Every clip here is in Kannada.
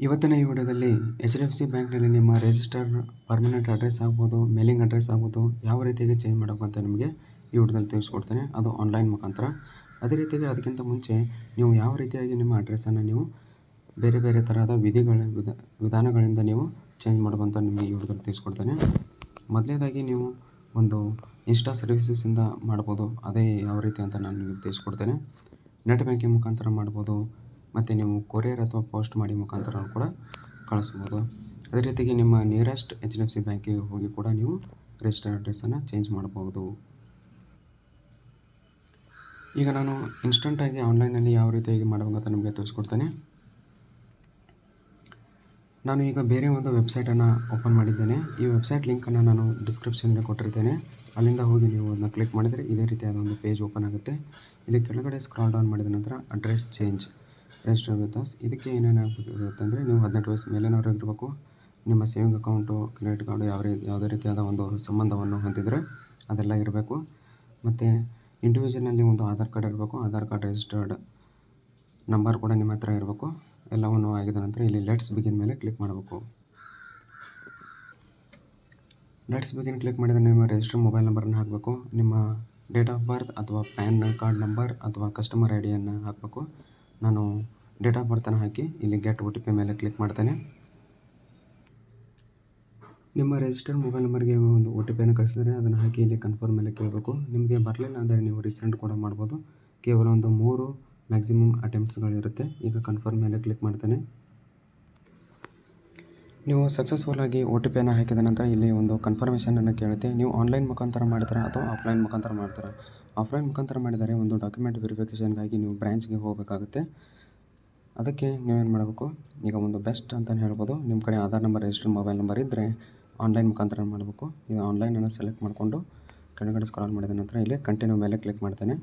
ಇವತ್ತಿನ ಈ ವಿಡಿಯೋದಲ್ಲಿ ಎಚ್ ಡಿ ಎಫ್ ಸಿ ಬ್ಯಾಂಕ್ನಲ್ಲಿ ನಿಮ್ಮ ರಿಜಿಸ್ಟರ್ ಪರ್ಮನೆಂಟ್ ಅಡ್ರೆಸ್ ಆಗ್ಬೋದು, ಮೇಲಿಂಗ್ ಅಡ್ರೆಸ್ ಆಗ್ಬೋದು, ಯಾವ ರೀತಿಯಾಗಿ ಚೇಂಜ್ ಮಾಡಬೇಕು ಅಂತ ನಿಮಗೆ ಈ ವಿಡಿಯೋದಲ್ಲಿ ತಿಳಿಸ್ಕೊಡ್ತೇನೆ. ಅದು ಆನ್ಲೈನ್ ಮುಖಾಂತರ. ಅದೇ ರೀತಿಯಾಗಿ ಅದಕ್ಕಿಂತ ಮುಂಚೆ ನೀವು ಯಾವ ರೀತಿಯಾಗಿ ನಿಮ್ಮ ಅಡ್ರೆಸ್ಸನ್ನು ನೀವು ಬೇರೆ ಬೇರೆ ಥರದ ವಿಧಿಗಳ ವಿಧ, ವಿಧಾನಗಳಿಂದ ನೀವು ಚೇಂಜ್ ಮಾಡುವಂಥ ನಿಮಗೆ ಈ ವಿಡಿಯೋದಲ್ಲಿ ತಿಳಿಸ್ಕೊಡ್ತೇನೆ. ಮೊದಲನೇದಾಗಿ ನೀವು ಒಂದು ಇನ್ಸ್ಟಾ ಸರ್ವಿಸಸ್ಸಿಂದ ಮಾಡ್ಬೋದು. ಅದೇ ಯಾವ ರೀತಿ ಅಂತ ನಾನು ನಿಮಗೆ ತಿಳಿಸ್ಕೊಡ್ತೇನೆ. ನೆಟ್ ಬ್ಯಾಂಕಿಂಗ್ ಮುಖಾಂತರ ಮಾಡ್ಬೋದು. ಮತ್ತು ನೀವು ಕೊರಿಯರ್ ಅಥವಾ ಪೋಸ್ಟ್ ಮಾಡಿ ಮುಖಾಂತರ ಕೂಡ ಕಳಿಸ್ಬೋದು. ಅದೇ ರೀತಿಗೆ ನಿಮ್ಮ nearest H D F C ಬ್ಯಾಂಕಿಗೆ ಹೋಗಿ ಕೂಡ ನೀವು ರಿಜಿಸ್ಟರ್ ಅಡ್ರೆಸ್ಸನ್ನು ಚೇಂಜ್ ಮಾಡ್ಬೋದು. ಈಗ ನಾನು ಇನ್ಸ್ಟಂಟಾಗಿ ಆನ್ಲೈನಲ್ಲಿ ಯಾವ ರೀತಿಯಾಗಿ ಅಂತ ನಿಮಗೆ ತಿಳಿಸ್ಕೊಡ್ತೇನೆ. ನಾನು ಈಗ ಬೇರೆ ಒಂದು ವೆಬ್ಸೈಟನ್ನು ಓಪನ್ ಮಾಡಿದ್ದೇನೆ. ಈ ವೆಬ್ಸೈಟ್ ಲಿಂಕನ್ನು ನಾನು ಡಿಸ್ಕ್ರಿಪ್ಷನ್ಗೆ ಕೊಟ್ಟಿರ್ತೇನೆ. ಅಲ್ಲಿಂದ ಹೋಗಿ ನೀವು ಅದನ್ನ ಕ್ಲಿಕ್ ಮಾಡಿದರೆ ಇದೇ ರೀತಿಯಾದ ಒಂದು ಪೇಜ್ ಓಪನ್ ಆಗುತ್ತೆ. ಇಲ್ಲಿ ಕೆಳಗಡೆ ಸ್ಕ್ರಾಲ್ ಡೌನ್ ಮಾಡಿದ ನಂತರ ಅಡ್ರೆಸ್ ಚೇಂಜ್ ಅಸ್ ಇದಕ್ಕೆ ಏನೇನು ಆಗಬೇಕಿರುತ್ತೆ ಅಂದರೆ ನೀವು ಹದಿನೆಂಟು ವಯಸ್ಸು ಮೇಲೇನಾದ್ರು ಇರಬೇಕು ನಿಮ್ಮ ಸೇವಿಂಗ್ ಅಕೌಂಟು, ಕ್ರೆಡಿಟ್ ಕಾರ್ಡು ಯಾವ ರೀತಿ ಯಾವುದೇ ರೀತಿಯಾದ ಒಂದು ಸಂಬಂಧವನ್ನು ಹೊಂದಿದರೆ ಅದೆಲ್ಲ ಇರಬೇಕು. ಮತ್ತು ಇಂಡಿವಿಜುವಲ್ನಲ್ಲಿ ಒಂದು ಆಧಾರ್ ಕಾರ್ಡ್ ಇರಬೇಕು. ಆಧಾರ್ ಕಾರ್ಡ್ ರಿಜಿಸ್ಟರ್ಡ್ ನಂಬರ್ ಕೂಡ ನಿಮ್ಮ ಹತ್ರ ಇರಬೇಕು. ಎಲ್ಲವನ್ನು ಆಗಿದ ನಂತರ ಇಲ್ಲಿ ಲೆಟ್ಸ್ ಬಿಗಿನ್ ಮೇಲೆ ಕ್ಲಿಕ್ ಮಾಡಬೇಕು. ಲೆಟ್ಸ್ ಬಿಗಿನ್ ಕ್ಲಿಕ್ ಮಾಡಿದರೆ ನಿಮ್ಮ ರಿಜಿಸ್ಟರ್ ಮೊಬೈಲ್ ನಂಬರನ್ನು ಹಾಕಬೇಕು. ನಿಮ್ಮ ಡೇಟ್ ಆಫ್ ಬರ್ತ್ ಅಥವಾ ಪ್ಯಾನ್ ಕಾರ್ಡ್ ನಂಬರ್ ಅಥವಾ ಕಸ್ಟಮರ್ ಐ ಡಿಯನ್ನು ಹಾಕಬೇಕು. ನಾನು ಡೇಟ್ ಆಫ್ ಬರ್ತನ ಹಾಕಿ ಇಲ್ಲಿ ಗೆಟ್ ಒ ಟಿ ಪಿ ಮೇಲೆ ಕ್ಲಿಕ್ ಮಾಡ್ತಾನೆ. ನಿಮ್ಮ ರಿಜಿಸ್ಟರ್ಡ್ ಮೊಬೈಲ್ ನಂಬರ್ಗೆ ಒಂದು ಒ ಟಿ ಪಿಯನ್ನು ಕಳಿಸಿದರೆ ಅದನ್ನು ಹಾಕಿ ಇಲ್ಲಿ ಕನ್ಫರ್ಮ್ ಮೇಲೆ ಕೇಳಬೇಕು. ನಿಮಗೆ ಬರಲಿಲ್ಲ ಅಂದರೆ ನೀವು ರೀಸೆಂಟ್ ಕೂಡ ಮಾಡ್ಬೋದು. ಕೇವಲ ಒಂದು ಮೂರು ಮ್ಯಾಕ್ಸಿಮಮ್ ಅಟೆಂಪ್ಟ್ಸ್ಗಳಿರುತ್ತೆ ಈಗ ಕನ್ಫರ್ಮ್ ಮೇಲೆ ಕ್ಲಿಕ್ ಮಾಡ್ತಾನೆ. ನೀವು ಸಕ್ಸಸ್ಫುಲ್ ಆಗಿ ಒ ಟಿ ಪಿಯನ್ನು ಹಾಕಿದ ನಂತರ ಇಲ್ಲಿ ಒಂದು ಕನ್ಫರ್ಮೇಷನನ್ನು ಕೇಳುತ್ತೆ. ನೀವು ಆನ್ಲೈನ್ ಮುಖಾಂತರ ಮಾಡ್ತೀರಾ ಅಥವಾ ಆಫ್ಲೈನ್ ಮುಖಾಂತರ ಮಾಡ್ತೀರಾ? ಆಫ್ಲೈನ್ ಮುಖಾಂತರ ಮಾಡಿದರೆ ಒಂದು ಡಾಕ್ಯುಮೆಂಟ್ ವೆರಿಫಿಕೇಷನ್ಗಾಗಿ ನೀವು ಬ್ರ್ಯಾಂಚ್ಗೆ ಹೋಗಬೇಕಾಗುತ್ತೆ. ಅದಕ್ಕೆ ನೀವೇನು ಮಾಡಬೇಕು? ಈಗ ಒಂದು ಬೆಸ್ಟ್ ಅಂತಲೇ ಹೇಳ್ಬೋದು. ನಿಮ್ಮ ಕಡೆ Aadhaar number, register mobile number ಇದ್ದರೆ ಆನ್ಲೈನ್ ಮುಖಾಂತರ ಮಾಡಬೇಕು. ಇದು ಆನ್ಲೈನನ್ನು ಸೆಲೆಕ್ಟ್ ಮಾಡಿಕೊಂಡು ಕೆಳಗಡೆ ಸ್ಕ್ರಾಲ್ ಮಾಡಿದ ನಂತರ ಇಲ್ಲಿ ಕಂಟಿನ್ಯೂ ಮೇಲೆ ಕ್ಲಿಕ್ ಮಾಡ್ತೇನೆ.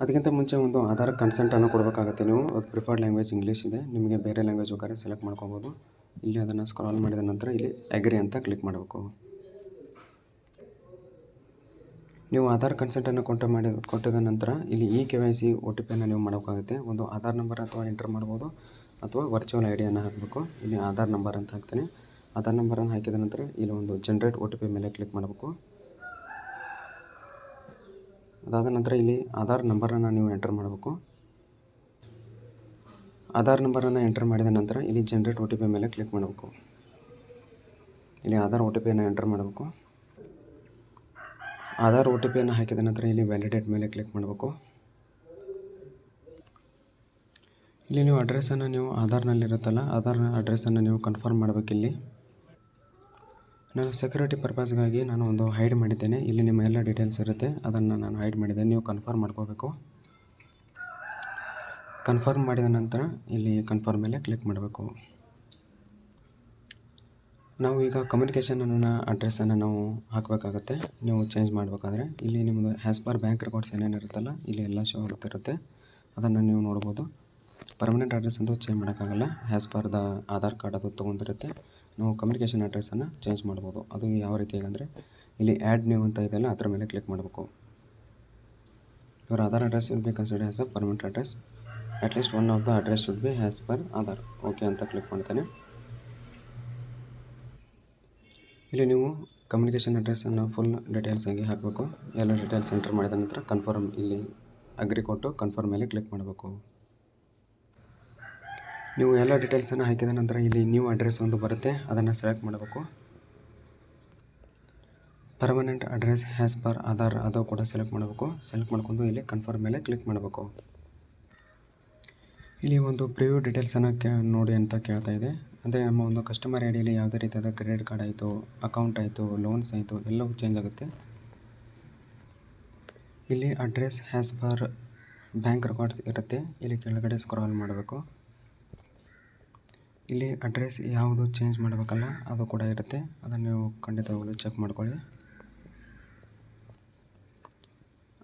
ಅದಕ್ಕಿಂತ ಮುಂಚೆ ಒಂದು ಆಧಾರ್ ಕನ್ಸೆಂಟನ್ನು ಕೊಡಬೇಕಾಗುತ್ತೆ ನೀವು. ಅದು ಪ್ರಿಫರ್ಡ್ ಲ್ಯಾಂಗ್ವೇಜ್ ಇಂಗ್ಲೀಷ್ ಇದೆ. ನಿಮಗೆ ಬೇರೆ ಲ್ಯಾಂಗ್ವೇಜ್ ಬೇಕಾದ್ರೆ ಸೆಲೆಕ್ಟ್ ಮಾಡ್ಕೊಬೋದು. ಇಲ್ಲಿ ಅದನ್ನು ಸ್ಕ್ರಾಲ್ ಮಾಡಿದ ನಂತರ ಇಲ್ಲಿ ಅಗ್ರಿ ಅಂತ ಕ್ಲಿಕ್ ಮಾಡಬೇಕು. ನೀವು ಆಧಾರ್ ಕನ್ಸೆಂಟನ್ನು ಕೊಟ್ಟು ಮಾಡಿ ಕೊಟ್ಟಿದ ನಂತರ ಇಲ್ಲಿ E K Y C O T ಪಿಯನ್ನು ನೀವು ಮಾಡಬೇಕಾಗುತ್ತೆ ಒಂದು ಆಧಾರ್ ನಂಬರ್ ಅಥವಾ ಎಂಟರ್ ಮಾಡ್ಬೋದು ಅಥವಾ ವರ್ಚುವಲ್ ಐ ಡಿಯನ್ನು ಹಾಕಬೇಕು. ಇಲ್ಲಿ ಆಧಾರ್ ನಂಬರ್ ಅಂತ ಹಾಕ್ತೇನೆ. ಆಧಾರ್ ನಂಬರನ್ನು ಹಾಕಿದ ನಂತರ ಇಲ್ಲಿ ಒಂದು ಜನ್ರೇಟ್ ಒ ಟಿ ಪಿ ಮೇಲೆ ಕ್ಲಿಕ್ ಮಾಡಬೇಕು. ಅದಾದ ನಂತರ ಇಲ್ಲಿ ಆಧಾರ್ ನಂಬರನ್ನು ನೀವು ಎಂಟರ್ ಮಾಡಬೇಕು. ಆಧಾರ್ ನಂಬರನ್ನು ಎಂಟರ್ ಮಾಡಿದ ನಂತರ ಇಲ್ಲಿ ಜನ್ರೇಟ್ ಒ ಟಿ ಪಿ ಮೇಲೆ ಕ್ಲಿಕ್ ಮಾಡಬೇಕು. ಇಲ್ಲಿ ಆಧಾರ್ ಒ ಟಿ ಪಿಯನ್ನು ಎಂಟರ್ ಮಾಡಬೇಕು. ಆಧಾರ್ ಒ ಟಿ ಪಿಯನ್ನು ಹಾಕಿದ ನಂತರ ಇಲ್ಲಿ ವ್ಯಾಲಿಡೇಟ್ ಮೇಲೆ ಕ್ಲಿಕ್ ಮಾಡಬೇಕು. ಇಲ್ಲಿ ನೀವು ಅಡ್ರೆಸ್ಸನ್ನು ನೀವು ಆಧಾರ್ನಲ್ಲಿರುತ್ತಲ್ಲ, ಆಧಾರ್ ಅಡ್ರೆಸ್ಸನ್ನು ನೀವು ಕನ್ಫರ್ಮ್ ಮಾಡಬೇಕಿಲ್ಲಿ ನಾನು ಸೆಕ್ಯೂರಿಟಿ ಪರ್ಪಸ್ಗಾಗಿ ನಾನು ಒಂದು ಹೈಡ್ ಮಾಡಿದ್ದೇನೆ. ಇಲ್ಲಿ ನಿಮ್ಮ ಎಲ್ಲ ಡೀಟೇಲ್ಸ್ ಇರುತ್ತೆ, ಅದನ್ನು ನಾನು ಹೈಡ್ ಮಾಡಿದ್ದೇನೆ ನೀವು ಕನ್ಫರ್ಮ್ ಮಾಡ್ಕೋಬೇಕು. ಕನ್ಫರ್ಮ್ ಮಾಡಿದ ನಂತರ ಇಲ್ಲಿ ಕನ್ಫರ್ಮ್ ಮೇಲೆ ಕ್ಲಿಕ್ ಮಾಡಬೇಕು. ನಾವು ಈಗ ಕಮ್ಯುನಿಕೇಷನನ್ನು ಅಡ್ರೆಸ್ಸನ್ನು ನಾವು ಹಾಕಬೇಕಾಗತ್ತೆ. ನೀವು ಚೇಂಜ್ ಮಾಡಬೇಕಾದ್ರೆ ಇಲ್ಲಿ ನಿಮ್ಮದು ಹ್ಯಾಸ್ ಪರ್ ಬ್ಯಾಂಕ್ ರೆಕಾರ್ಡ್ಸ್ ಏನೇನಿರುತ್ತಲ್ಲ ಇಲ್ಲಿ ಎಲ್ಲ ಶೋ ಆಗ್ತಿರುತ್ತೆ ಅದನ್ನು ನೀವು ನೋಡ್ಬೋದು. ಪರ್ಮನೆಂಟ್ ಅಡ್ರೆಸ್ ಅಂತೂ ಚೇಂಜ್ ಮಾಡೋಕ್ಕಾಗಲ್ಲ. As per the Aadhaar card ಅದು ತೊಗೊಂಡಿರುತ್ತೆ. ನಾವು ಕಮ್ಯುನಿಕೇಷನ್ ಅಡ್ರೆಸ್ಸನ್ನು ಚೇಂಜ್ ಮಾಡ್ಬೋದು. ಅದು ಯಾವ ರೀತಿ ಅಂದರೆ ಇಲ್ಲಿ ಆ್ಯಡ್ ನ್ಯೂ ಅಂತ ಇದೆಯಲ್ಲ ಅದರ ಮೇಲೆ ಕ್ಲಿಕ್ ಮಾಡಬೇಕು. Your Aadhaar address will be consider as a permanent address at least one of the address should be as per Aadhaar okay ಅಂತ ಕ್ಲಿಕ್ ಮಾಡ್ತೇನೆ. ಇಲ್ಲಿ ನೀವು ಕಮ್ಯುನಿಕೇಷನ್ ಅಡ್ರೆಸ್ಸನ್ನು ಫುಲ್ ಡೀಟೇಲ್ಸ್ ಆಗಿ ಹಾಕಬೇಕು. ಎಲ್ಲ ಡೀಟೇಲ್ಸ್ ಎಂಟರ್ ಮಾಡಿದ ನಂತರ ಕನ್ಫರ್ಮ್ ಇಲ್ಲಿ ಅಗ್ರಿ ಕೊಟ್ಟು ಕನ್ಫರ್ಮ್ ಮೇಲೆ ಕ್ಲಿಕ್ ಮಾಡಬೇಕು. ನೀವು ಎಲ್ಲ ಡೀಟೇಲ್ಸನ್ನು ಹಾಕಿದ ನಂತರ ಇಲ್ಲಿ ನ್ಯೂ ಅಡ್ರೆಸ್ ಒಂದು ಬರುತ್ತೆ, ಅದನ್ನು ಸೆಲೆಕ್ಟ್ ಮಾಡಬೇಕು. Permanent address as per Aadhaar ಅದು ಕೂಡ ಸೆಲೆಕ್ಟ್ ಮಾಡಬೇಕು. ಸೆಲೆಕ್ಟ್ ಮಾಡ್ಕೊಂಡು ಇಲ್ಲಿ ಕನ್ಫರ್ಮ್ ಮೇಲೆ ಕ್ಲಿಕ್ ಮಾಡಬೇಕು. ಇಲ್ಲಿ ಒಂದು ಪ್ರಿವ್ಯೂ ಡೀಟೇಲ್ಸನ್ನು ಕೇ, ನೋಡಿ ಅಂತ ಕೇಳ್ತಾ ಇದೆ. ಅಂದರೆ ನಮ್ಮ ಒಂದು ಕಸ್ಟಮರ್ ಐ ಡಿಯಲ್ಲಿ ಯಾವುದೇ ರೀತಿಯಾದ ಕ್ರೆಡಿಟ್ ಕಾರ್ಡ್ ಆಯಿತು ಅಕೌಂಟ್ ಆಯಿತು ಲೋನ್ಸ್ ಆಯಿತು, ಎಲ್ಲವೂ ಚೇಂಜ್ ಆಗುತ್ತೆ. ಇಲ್ಲಿ address as per bank records ಇರುತ್ತೆ. ಇಲ್ಲಿ ಕೆಳಗಡೆ ಸ್ಕ್ರಾಲ್ ಮಾಡಬೇಕು. ಇಲ್ಲಿ ಅಡ್ರೆಸ್ ಯಾವುದು ಚೇಂಜ್ ಮಾಡಬೇಕಲ್ಲ, ಅದು ಕೂಡ ಇರುತ್ತೆ. ಅದನ್ನು ನೀವು ಖಂಡಿತವಾಗಲೂ ಚೆಕ್ ಮಾಡ್ಕೊಳ್ಳಿ.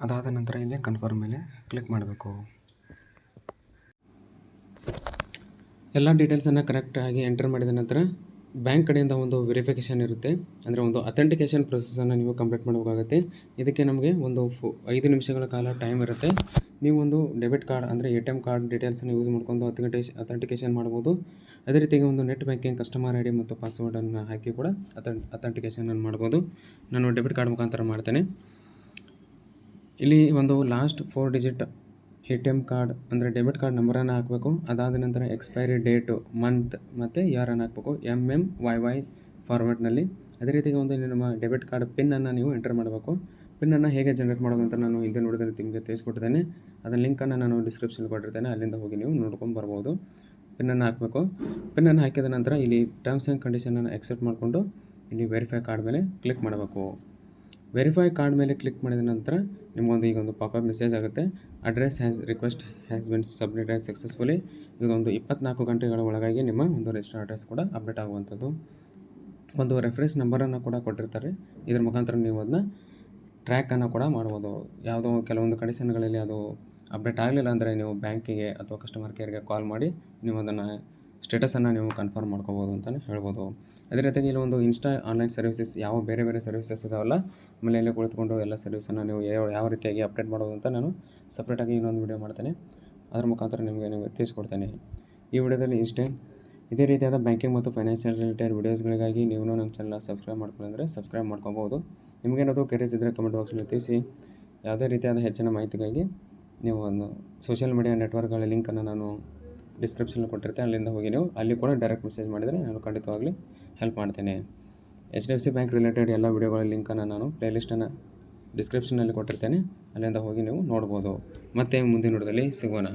ಅದಾದ ನಂತರ ಇಲ್ಲಿ ಕನ್ಫರ್ಮ್ ಮೇಲೆ ಕ್ಲಿಕ್ ಮಾಡಬೇಕು. ಎಲ್ಲ ಡೀಟೇಲ್ಸನ್ನು ಕರೆಕ್ಟಾಗಿ ಎಂಟರ್ ಮಾಡಿದ ನಂತರ ಬ್ಯಾಂಕ್ ಕಡೆಯಿಂದ ಒಂದು ವೆರಿಫಿಕೇಷನ್ ಇರುತ್ತೆ. ಅಂದರೆ ಒಂದು ಅಥೆಂಟಿಕೇಷನ್ ಪ್ರೊಸೆಸನ್ನು ನೀವು ಕಂಪ್ಲೀಟ್ ಮಾಡಬೇಕಾಗುತ್ತೆ. ಇದಕ್ಕೆ ನಮಗೆ ಒಂದು ಫು, ಐದು ನಿಮಿಷಗಳ ಕಾಲ ಟೈಮ್ ಇರುತ್ತೆ. ನೀವು ಒಂದು ಡೆಬಿಟ್ ಕಾರ್ಡ್ ಅಂದರೆ ಎ ಟಿ ಎಂ ಕಾರ್ಡ್ ಡೀಟೇಲ್ಸನ್ನು ಯೂಸ್ ಮಾಡ್ಕೊಂಡು ಅಥೆಂಟಿಕೇಶ್ ಅಥೆಂಟಿಕೇಷನ್ ಮಾಡ್ಬೋದು. ಅದೇ ರೀತಿಯಾಗಿ ಒಂದು net banking customer I D ಮತ್ತು ಪಾಸ್ವರ್ಡನ್ನು ಹಾಕಿ ಕೂಡ ಅಥೆಂಟ್ ಅಥೆಂಟಿಕೇಷನನ್ನು ಮಾಡ್ಬೋದು. ನಾನು ಡೆಬಿಟ್ ಕಾರ್ಡ್ ಮುಖಾಂತರ ಮಾಡ್ತೇನೆ. ಇಲ್ಲಿ ಒಂದು last four digit A T M card, ಅಂದರೆ ಡೆಬಿಟ್ ಕಾರ್ಡ್ ನಂಬರನ್ನು ಹಾಕಬೇಕು. ಅದಾದ ನಂತರ ಎಕ್ಸ್ಪೈರಿ ಡೇಟು, ಮಂತ್ ಮತ್ತು ಇಯರನ್ನು ಹಾಕಬೇಕು. ಎಂ ಎಂ ವೈ ವೈ ಫಾರ್ಮೆಟ್ನಲ್ಲಿ ಅದೇ ರೀತಿಗೆ ಒಂದು ನಿಮ್ಮ ಡೆಬಿಟ್ ಕಾರ್ಡ್ ಪಿನ್ನನ್ನು ನೀವು ಎಂಟರ್ ಮಾಡಬೇಕು. ಪಿನ್ನನ್ನು ಹೇಗೆ ಜನರೇಟ್ ಮಾಡೋದು ಅಂತ ನಾನು ಹಿಂದೆ ನೋಡಿದ್ರೆ ನಿಮಗೆ ತಿಳಿಸ್ಕೊಡ್ತೇನೆ ಅದರ ಲಿಂಕನ್ನು ನಾನು ಡಿಸ್ಕ್ರಿಪ್ಷನ್ ಕೊಟ್ಟಿರ್ತೇನೆ. ಅಲ್ಲಿಂದ ಹೋಗಿ ನೀವು ನೋಡ್ಕೊಂಡು ಬರ್ಬೋದು. ಪಿನ್ನನ್ನು ಹಾಕಬೇಕು. ಪಿನ್ನನ್ನು ಹಾಕಿದ ನಂತರ ಇಲ್ಲಿ ಟರ್ಮ್ಸ್ ಆ್ಯಂಡ್ ಕಂಡೀಷನನ್ನು ಎಕ್ಸೆಪ್ಟ್ ಮಾಡಿಕೊಂಡು ಇಲ್ಲಿ ವೆರಿಫೈ ಕಾರ್ಡ್ ಮೇಲೆ ಕ್ಲಿಕ್ ಮಾಡಬೇಕು. ವೆರಿಫೈ ಕಾರ್ಡ್ ಮೇಲೆ ಕ್ಲಿಕ್ ಮಾಡಿದ ನಂತರ ನಿಮಗೊಂದು ಈಗ ಒಂದು ಪಾಪಪ್ ಮೆಸೇಜ್ ಆಗುತ್ತೆ. Address has request has been submitted successfully ಇದೊಂದು ಇಪ್ಪತ್ನಾಲ್ಕು ಗಂಟೆಗಳ ಒಳಗಾಗಿ ನಿಮ್ಮ ಒಂದು ರಿಜಿಸ್ಟರ್ ಅಡ್ರೆಸ್ ಕೂಡ ಅಪ್ಡೇಟ್ ಆಗುವಂಥದ್ದು. ಒಂದು ರೆಫರೆನ್ಸ್ ನಂಬರನ್ನು ಕೂಡ ಕೊಟ್ಟಿರ್ತಾರೆ. ಇದ್ರ ಮುಖಾಂತರ ನೀವು ಅದನ್ನ ಟ್ರ್ಯಾಕನ್ನು ಕೂಡ ಮಾಡ್ಬೋದು. ಯಾವುದೋ ಕೆಲವೊಂದು ಕಂಡೀಷನ್ಗಳಲ್ಲಿ ಅದು ಅಪ್ಡೇಟ್ ಆಗಲಿಲ್ಲ ಅಂದರೆ ನೀವು ಬ್ಯಾಂಕಿಗೆ ಅಥವಾ ಕಸ್ಟಮರ್ ಕೇರ್ಗೆ ಕಾಲ್ ಮಾಡಿ ನೀವು ಅದನ್ನು ಸ್ಟೇಟಸನ್ನು ನೀವು ಕನ್ಫರ್ಮ್ ಮಾಡ್ಕೋಬೋದು ಅಂತಲೇ ಹೇಳ್ಬೋದು. ಅದೇ ರೀತಿಯಾಗಿ ಇಲ್ಲಿ ಒಂದು ಇನ್ಸ್ಟಾ ಆನ್ಲೈನ್ ಸರ್ವಿಸಸ್ ಯಾವ ಬೇರೆ ಬೇರೆ ಸರ್ವಿಸಸ್ ಇದಾವಲ್ಲ, ಮನೆಯಲ್ಲೇ ಕುಳಿತುಕೊಂಡು ಎಲ್ಲ ಸರ್ವಿಸನ್ನು ನೀವು ಯಾವ ಯಾವ ರೀತಿಯಾಗಿ ಅಪ್ಡೇಟ್ ಮಾಡೋದು ಅಂತ ನಾನು ಸಪ್ರೇಟಾಗಿ ಇನ್ನೊಂದು ವಿಡಿಯೋ ಮಾಡ್ತೇನೆ. ಅದರ ಮುಖಾಂತರ ನಿಮಗೆ ನಿಮಗೆ ತಿಳಿಸ್ಕೊಡ್ತೇನೆ. ಈ ವಿಡಿಯೋದಲ್ಲಿ ಇಷ್ಟೇ. ಇದೇ ರೀತಿಯಾದ ಬ್ಯಾಂಕಿಂಗ್ ಮತ್ತು ಫೈನಾನ್ಷಿಯಲ್ ರಿಲೇಟೆಡ್ ವೀಡಿಯೋಸ್ಗಳಿಗಾಗಿ ನೀವು ನಮ್ಮ ಚಾನಲ್ ಸಬ್ಸ್ಕ್ರೈಬ್ ಮಾಡ್ಕೊಂಡ್ರೆ ಸಬ್ಸ್ಕ್ರೈಬ್ ಮಾಡ್ಕೋಬೋದು. ನಿಮಗೇನಾದರೂ ಕೆರೀಸ್ ಇದ್ದರೆ ಕಮೆಂಟ್ ಬಾಕ್ಸಲ್ಲಿ ತಿಳಿಸಿ. ಯಾವುದೇ ರೀತಿಯಾದ ಹೆಚ್ಚಿನ ಮಾಹಿತಿಗಾಗಿ ನೀವು ಒಂದು ಸೋಷಿಯಲ್ ಮೀಡಿಯಾ ನೆಟ್ವರ್ಕ್ಗಳ ಲಿಂಕನ್ನು ನಾನು ಡಿಸ್ಕ್ರಿಪ್ಷನಲ್ಲಿ ಕೊಟ್ಟಿರ್ತೀನಿ ಅಲ್ಲಿಂದ ಹೋಗಿ ನೀವು, ಅಲ್ಲಿ ಕೂಡ ಡೈರೆಕ್ಟ್ ಮೆಸೇಜ್ ಮಾಡಿದರೆ ನಾನು ಖಂಡಿತವಾಗ್ಲಿ ಹೆಲ್ಪ್ ಮಾಡ್ತೇನೆ. H D F C bank related ಎಲ್ಲ ವೀಡಿಯೋಗಳ ಲಿಂಕನ್ನು ನಾನು ಪ್ಲೇಲಿಸ್ಟನ್ನು ಡಿಸ್ಕ್ರಿಪ್ಷನಲ್ಲಿ ಕೊಟ್ಟಿರ್ತೇನೆ. ಅಲ್ಲಿಂದ ಹೋಗಿ ನೀವು ನೋಡ್ಬೋದು. ಮತ್ತೆ ಮುಂದಿನ ನೋಡೋದಲ್ಲಿ ಸಿಗೋಣ.